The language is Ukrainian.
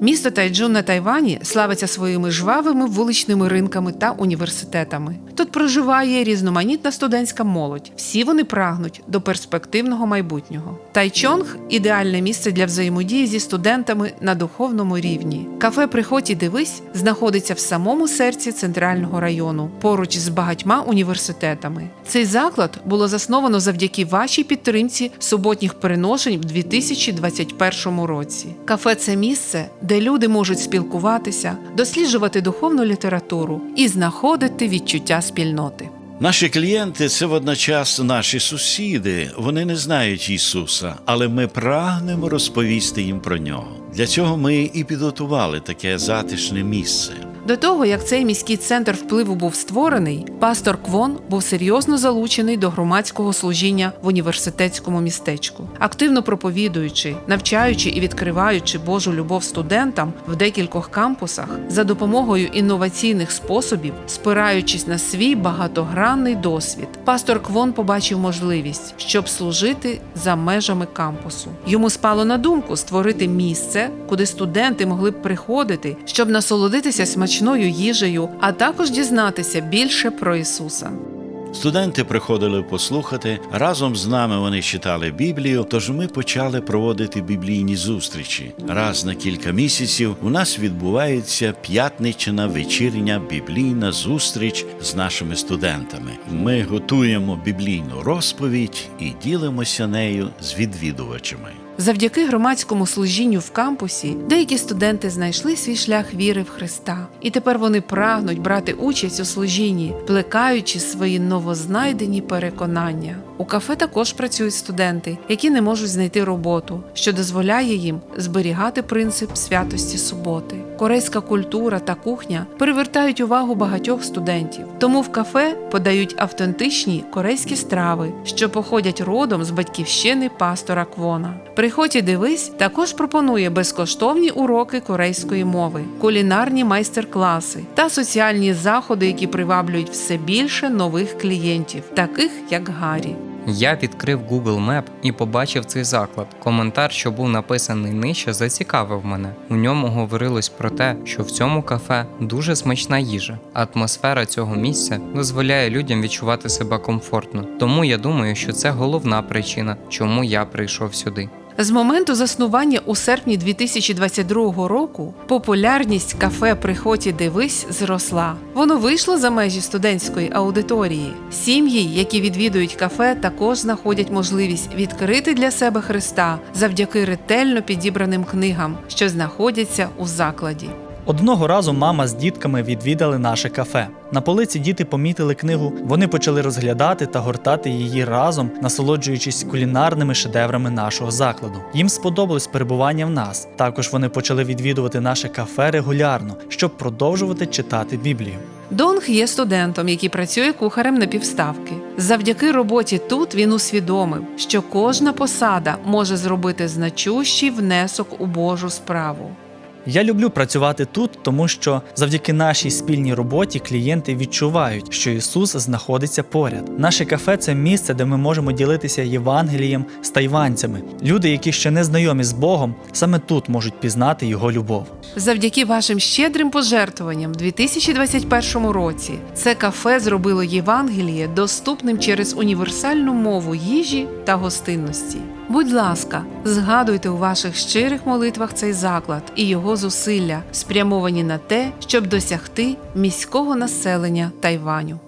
Місто Тайджун на Тайвані славиться своїми жвавими вуличними ринками та університетами. Тут проживає різноманітна студентська молодь. Всі вони прагнуть до перспективного майбутнього. Тайчонг ідеальне місце для взаємодії зі студентами на духовному рівні. Кафе Приходь і дивись знаходиться в самому серці центрального району, поруч з багатьма університетами. Цей заклад було засновано завдяки вашій підтримці суботніх переношень в 2021 році. Кафе це місце, де люди можуть спілкуватися, досліджувати духовну літературу і знаходити відчуття спільноти. Наші клієнти це водночас наші сусіди. Вони не знають Ісуса, але ми прагнемо розповісти їм про нього. Для цього ми і підготували таке затишне місце. До того, як цей міський центр впливу був створений, пастор Квон був серйозно залучений до громадського служіння в університетському містечку, активно проповідуючи, навчаючи і відкриваючи Божу любов студентам в декількох кампусах за допомогою інноваційних способів, спираючись на свій багатогранний досвід. Пастор Квон побачив можливість, щоб служити за межами кампусу. Йому спало на думку створити місце, куди студенти могли б приходити, щоб насолодитися смачною їжею, а також дізнатися більше про Ісуса. Студенти приходили послухати. Разом з нами вони читали Біблію. Тож ми почали проводити біблійні зустрічі. Раз на кілька місяців у нас відбувається п'ятнична вечірня біблійна зустріч з нашими студентами. Ми готуємо біблійну розповідь і ділимося нею з відвідувачами. Завдяки громадському служінню в кампусі деякі студенти знайшли свій шлях віри в Христа, і тепер вони прагнуть брати участь у служінні, плекаючи свої новознайдені переконання. У кафе також працюють студенти, які не можуть знайти роботу, що дозволяє їм зберігати принцип святості суботи. Корейська культура та кухня привертають увагу багатьох студентів. Тому в кафе подають автентичні корейські страви, що походять родом з батьківщини пастора Квона. Приходь і дивись також пропонує безкоштовні уроки корейської мови, кулінарні майстер-класи та соціальні заходи, які приваблюють все більше нових клієнтів, таких як Гаррі. Я відкрив Google Map і побачив цей заклад. Коментар, що був написаний нижче, зацікавив мене. У ньому говорилось про те, що в цьому кафе дуже смачна їжа. Атмосфера цього місця дозволяє людям відчувати себе комфортно. Тому я думаю, що це головна причина, чому я прийшов сюди. З моменту заснування у серпні 2022 року популярність кафе Приходь і дивись зросла. Воно вийшло за межі студентської аудиторії. Сім'ї, які відвідують кафе, також знаходять можливість відкрити для себе Христа завдяки ретельно підібраним книгам, що знаходяться у закладі. Одного разу мама з дітками відвідали наше кафе. На полиці діти помітили книгу, вони почали розглядати та гортати її разом, насолоджуючись кулінарними шедеврами нашого закладу. Їм сподобалось перебування в нас. Також вони почали відвідувати наше кафе регулярно, щоб продовжувати читати Біблію. Донг є студентом, який працює кухарем на півставки. Завдяки роботі тут він усвідомив, що кожна посада може зробити значущий внесок у Божу справу. Я люблю працювати тут, тому що завдяки нашій спільній роботі клієнти відчувають, що Ісус знаходиться поряд. Наше кафе це місце, де ми можемо ділитися Євангелієм з тайванцями. Люди, які ще не знайомі з Богом, саме тут можуть пізнати Його любов. Завдяки вашим щедрим пожертвуванням в 2021 році це кафе зробило Євангеліє доступним через універсальну мову їжі та гостинності. Будь ласка, згадуйте у ваших щирих молитвах цей заклад і його зусилля, спрямовані на те, щоб досягти міського населення Тайваню.